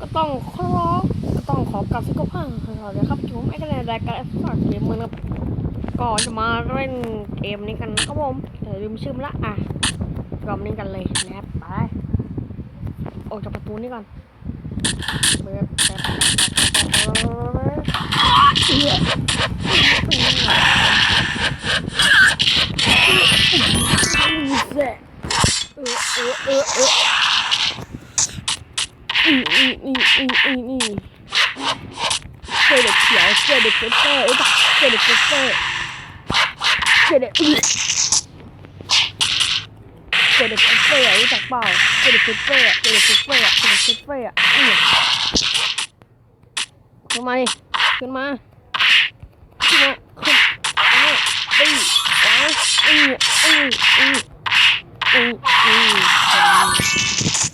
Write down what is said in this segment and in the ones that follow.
ก็ต้องขอร้องก็ต้องขอกลับสุขภาพขอร้อะครับผมไอ้กันเลยรายการฝากเกมมือนครับก็จะมาเล่นเกมนี้กันครับผมเดี๋ยวลืมชื่อละอะกลอมนี้กันเลยนะครับไปออกจากประตูนี้ก่อนเปิเออเออเออเออ อืมอืมอืมอืมอืมอืมเจอเด็กเขียวเจอเด็กเฟเตอร์ไอ้ปะเจอเด็กเฟเตอร์เจอเด็กเจอเจ็กเฟเตอร์รู้จักเปล่าเจอเด็กเฟเตอร์เจอเด็กเฟเตอร์เจอเด็กเฟเตอร์อืมขึ้นมาดิขึ้นมาขึ้นมาขึ้นมาตีขวาอืมอืมอืมอืมอืมอื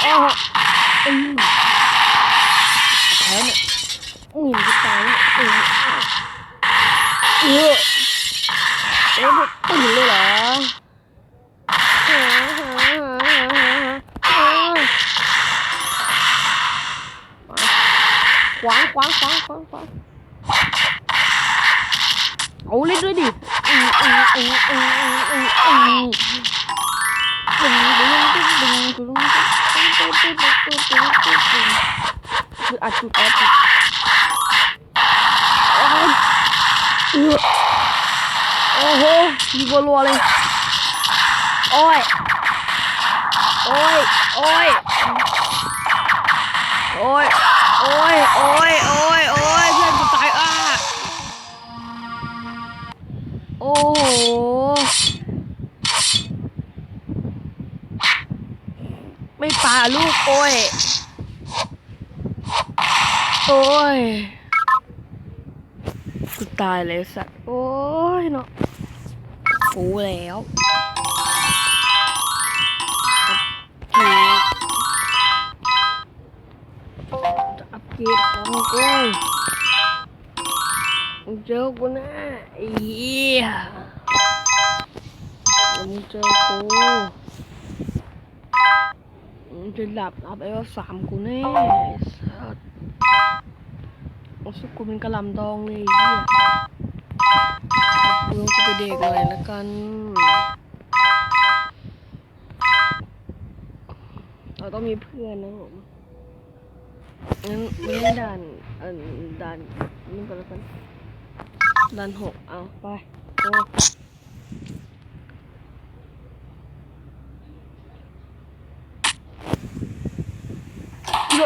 à, ừ. thế này ừ cái cái này ừ. ừ. em bị tỉnh luôn hả quá quá quá quá quá ấu lên dưới đi ừ, ừ, ừ, ừ, ừ, ừ. đừng đừng đừng đừng đừng คืออัดจุดอัดจุดโอ้โหยิงรัวเลย โอ้ย โอ้ย โอ้ย โอ้ย โอ้ย โอ้ย โอ้ย โอ้ยเพื่อนกูตายอะโอ้โาลูกโอ้ย โอ้ยสุดตายเลยสัตว์ โอ้ยเนาะฟูแล้วอัพเกรดของกูเจอกูนะไอ้เหี้ยมึงเจอกู จะหลับเอาไปว่าสามกูแน่สัตว์โอ้สุกูเป็นกระลำดองเลยเฮียกูลงกูไปเด็กอะไรแล้วกันเราต้องมีเพื่อนนะผมงั้นเล่นด่านเอ่อด่านนี่ก็แล้วกันด่านหกเอาไปโอ้ ว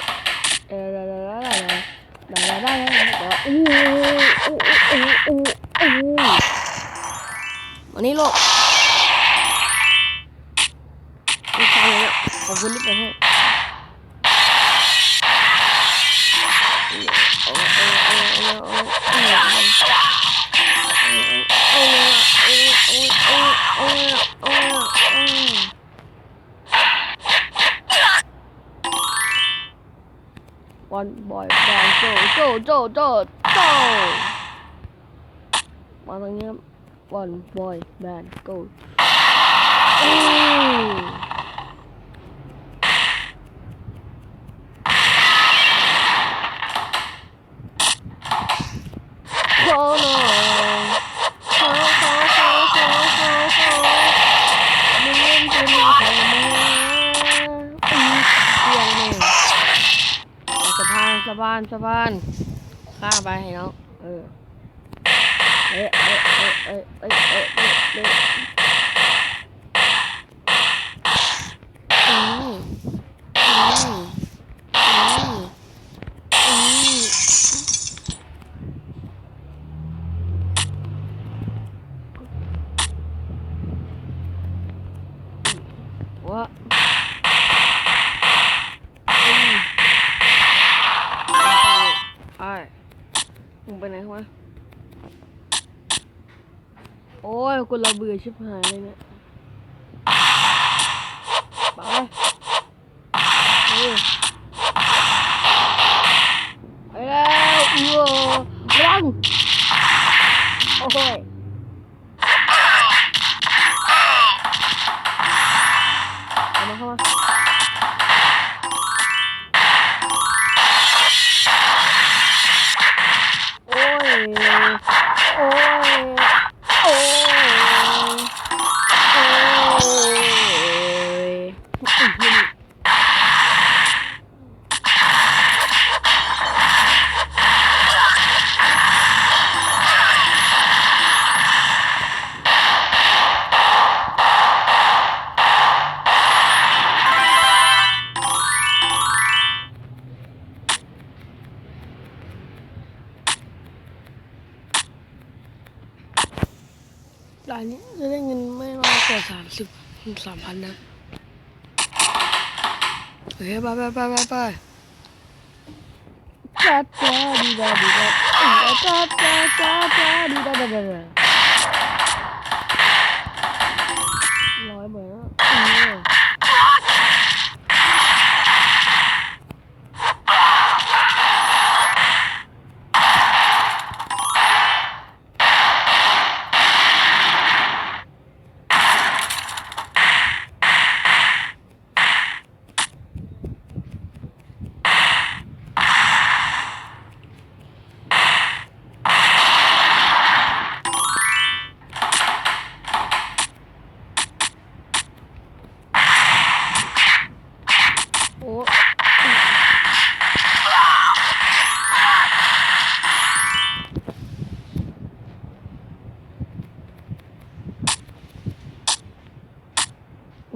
ันนี้โลกมีใครเนี่ยขอบคุณที่ไปให้ โจโจโจโจมาตรงนี้ครับวันบอยแบนโกอืมขอหน่อยขอขอขอขอขอขอมึงเล่นเป็นมือของมึงเพียงหนึ่งสะพานสะพานสะพาน ข้าไปให้น้องเออเอ้ยเอ้ยเอ้ยเอ้ยเอ้ยเอ้ยเอ๊ะเอ๊ะอืมอืมอืมอืมวะ ยคนเราเบื่อชิบหายเลยเนี่ยไปเออไปแล้วโอ้รังโอ้ยเข้ามาเข้ามาานนี้จะได้เงินไม่มากกว่าสามสิบสามพันนะเฮ้ยไปไปไปไปไปจ้าจ้าดีดาดีดาจ้าจ้าจ้าจ้าดีดาดีดา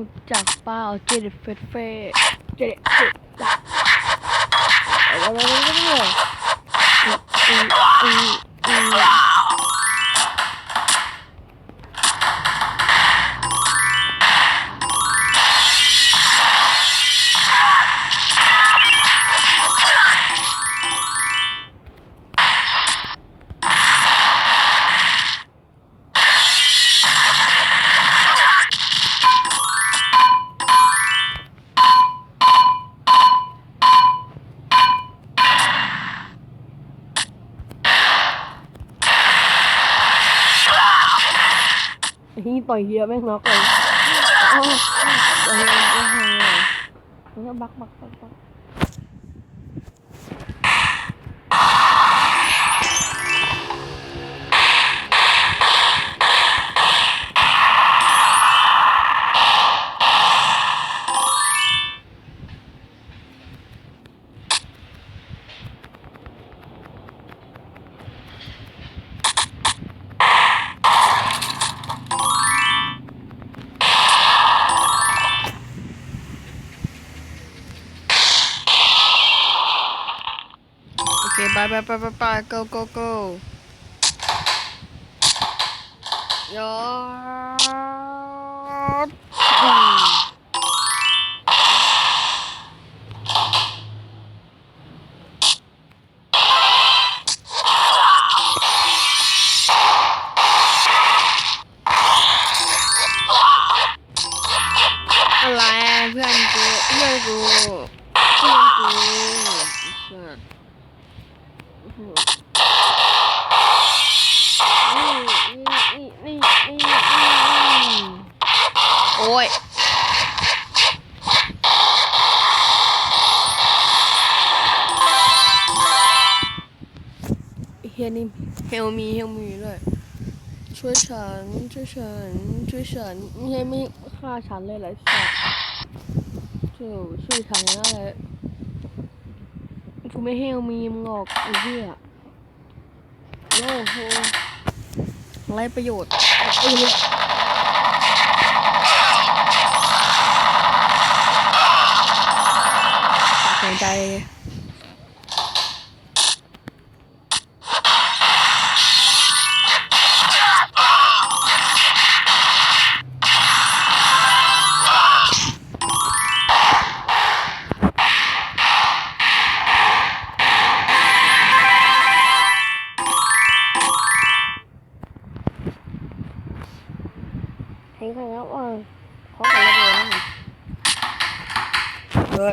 มาจักเป้าเจดเฟสเฟเจเดเฟสอะไรอะไรอะไรอืมอืม ที่ต่อยเฮียแม่งน็อกเลยโอ้ยโอ้ยโอ้ยแล้วก็บักบักบักบัก ไปไปไปไปไป go go go ยอดอืมอะไรอะเพื่อนกูเพื่อนกูเพื่อนกูเพื่อ นี่นี่นี่นี่นี่โอ้ยเฮียนี่เฮลมีเฮลมีเลยช่วยฉันช่วยฉันช่วยฉันไม่ใช่ไม่ฆ่าฉันเลยไรสัตว์ช่วยช่วยฉันนะเลย กูไม่เฮลมีมึงหรอกไอ้เหี้ยโอ้โหไรประโยชน์ไอ้เหี้ยสนใจ เห็นกันแล้วเออขอกันแล้วเออ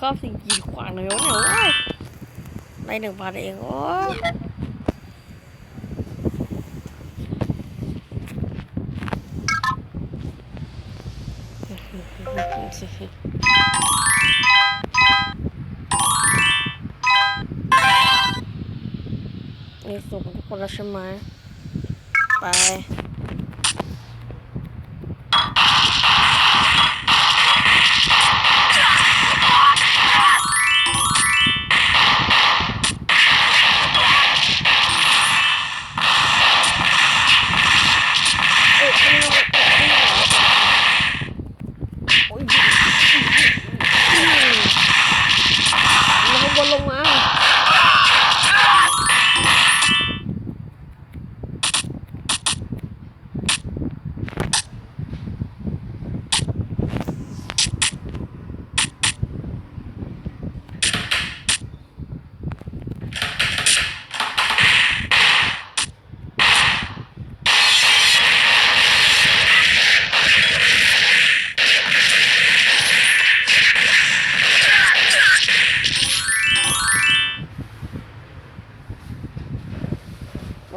ข้ามสิ่งกีดขวางหน่อยโอ้ยในหนึ่งบาทเองโอ้ยนี่สุกทุกคนแล้วใช่ไหมไป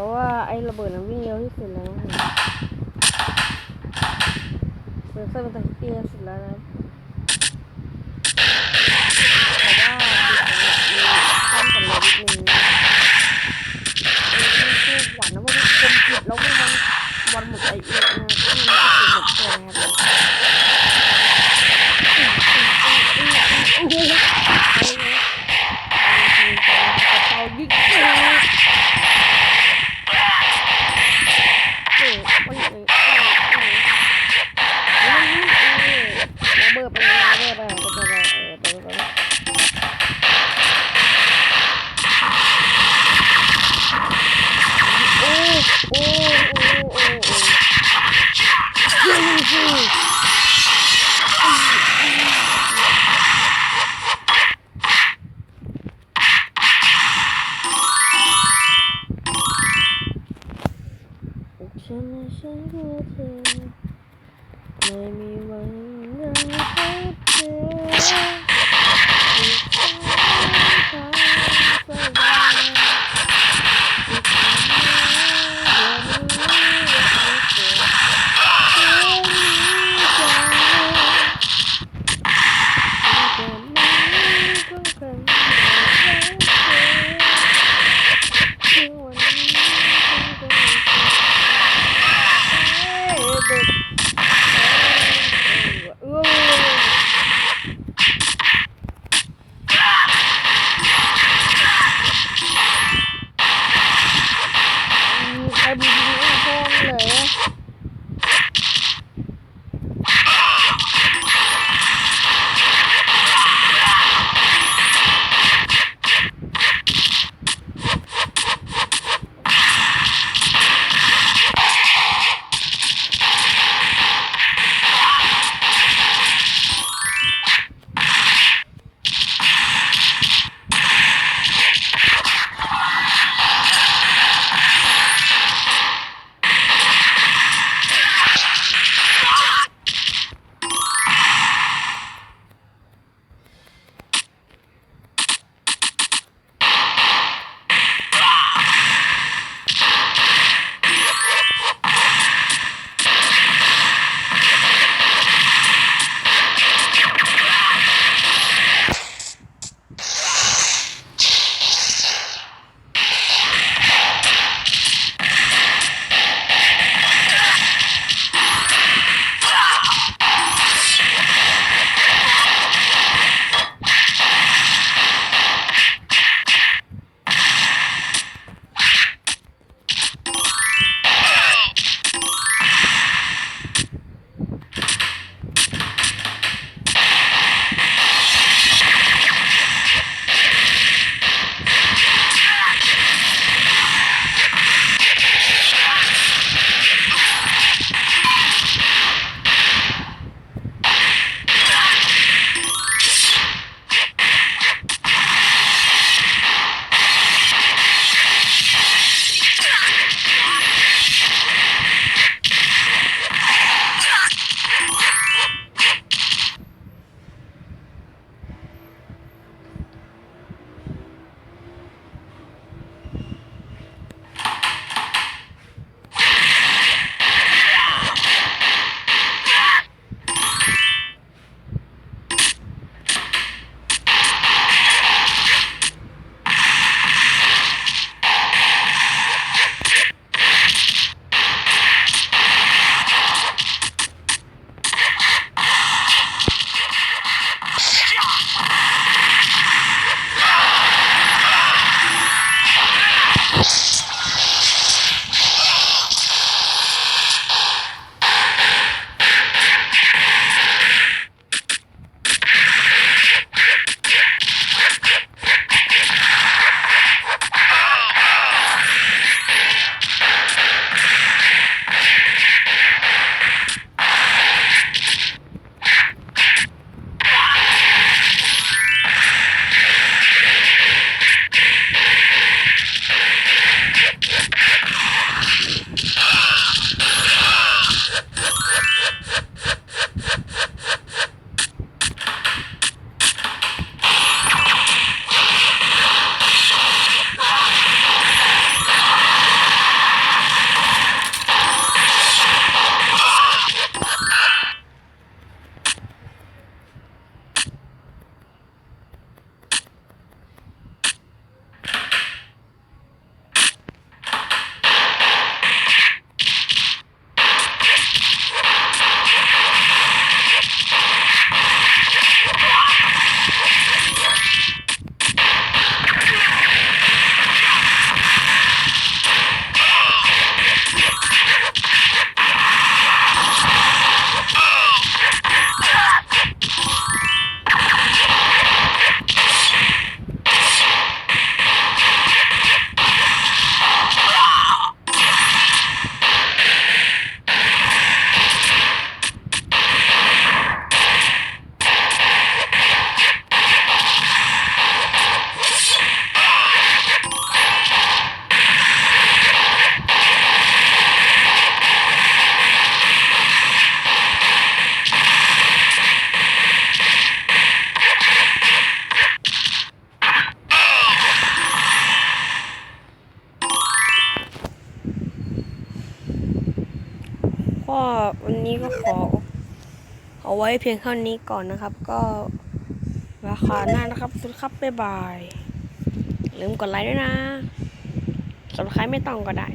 ราะว่าไอ้ระเบิดนั้นวิ่งเร็วที่สุดแล้วเซอร์เซอร์เป็นตัวที่ตีสุดแล้วนะแล้วมันวันหมดไอเอ็นนะที่มันจะหมดตัวนะครับ Di dunia. ว้เพียงเท่านี้ก่อนนะครับ ก็ราคาหน้านะครับสุดครับบ๊ายบายลืมกดไลค์ด้วยนะสำหรับใครไม่ต้องก็ได้